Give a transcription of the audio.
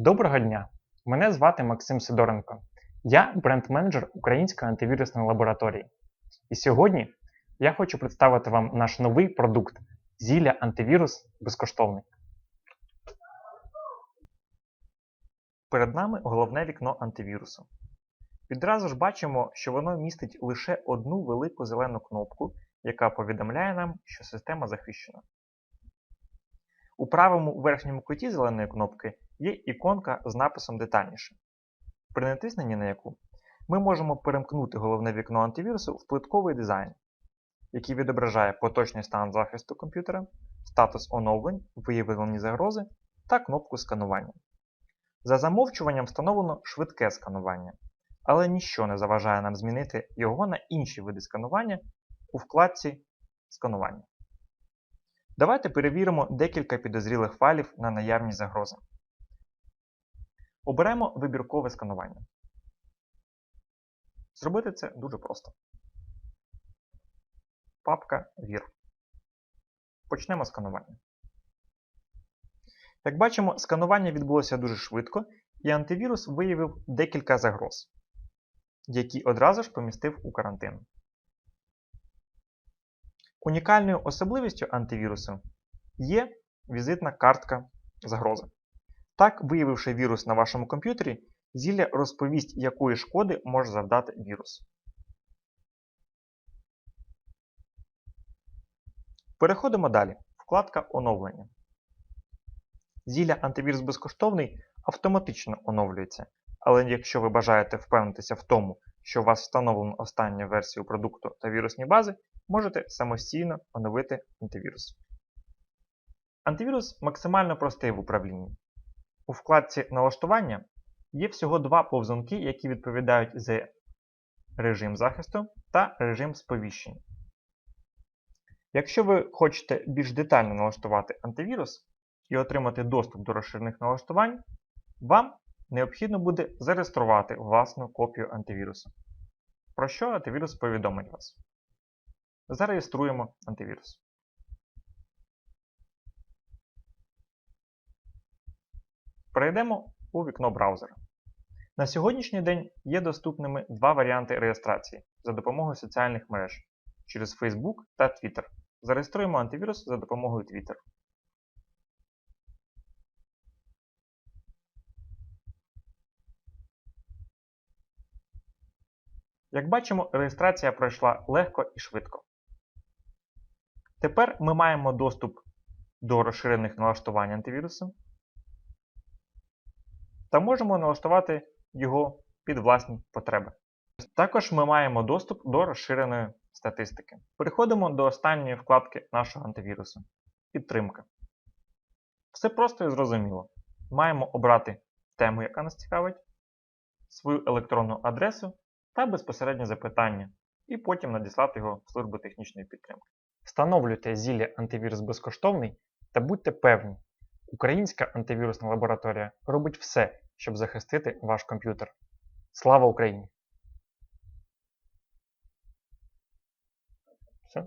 Доброго дня! Мене звати Максим Сидоренко. Я бренд-менеджер Української антивірусної лабораторії. І сьогодні я хочу представити вам наш новий продукт Зілля антивірус безкоштовний. Перед нами головне вікно антивірусу. Відразу ж бачимо, що воно містить лише одну велику зелену кнопку, яка повідомляє нам, що система захищена. У правому верхньому куті зеленої кнопки є іконка з написом детальніше, при натисненні на яку ми можемо перемкнути головне вікно антивірусу в плитковий дизайн, який відображає поточний стан захисту комп'ютера, статус оновлень, виявлені загрози та кнопку сканування. За замовчуванням встановлено швидке сканування, але ніщо не заважає нам змінити його на інші види сканування у вкладці Сканування. Давайте перевіримо декілька підозрілих файлів на наявність загрози. Оберемо вибіркове сканування. Зробити це дуже просто. Папка VIR. Почнемо сканування. Як бачимо, сканування відбулося дуже швидко, і антивірус виявив декілька загроз, які одразу ж помістив у карантин. Унікальною особливістю антивірусу є візитна картка загрози. Так, виявивши вірус на вашому комп'ютері, зілля розповість, якої шкоди може завдати вірус. Переходимо далі. Вкладка Оновлення. Зілля антивірус безкоштовний автоматично оновлюється, але якщо ви бажаєте впевнитися в тому, що у вас встановлено останню версію продукту та вірусні бази, можете самостійно оновити антивірус. Антивірус максимально простий в управлінні. У вкладці Налаштування є всього два повзунки, які відповідають за режим захисту та режим сповіщення. Якщо ви хочете більш детально налаштувати антивірус і отримати доступ до розширених налаштувань, вам необхідно буде зареєструвати власну копію антивірусу. Про що антивірус повідомить вас. Зареєструємо антивірус. Перейдемо у вікно браузера. На сьогоднішній день є доступними два варіанти реєстрації за допомогою соціальних мереж через Facebook та Twitter. Зареєструємо антивірус за допомогою Twitter. Як бачимо, реєстрація пройшла легко і швидко. Тепер ми маємо доступ до розширених налаштувань антивірусу та можемо налаштувати його під власні потреби. Також ми маємо доступ до розширеної статистики. Переходимо до останньої вкладки нашого антивірусу Підтримка. Все просто і зрозуміло. Маємо обрати тему, яка нас цікавить, свою електронну адресу та безпосереднє запитання, і потім надіслати його в службу технічної підтримки. Встановлюйте зілля антивірус безкоштовний та будьте певні, українська антивірусна лабораторія робить все, щоб захистити ваш комп'ютер. Слава Україні! Все?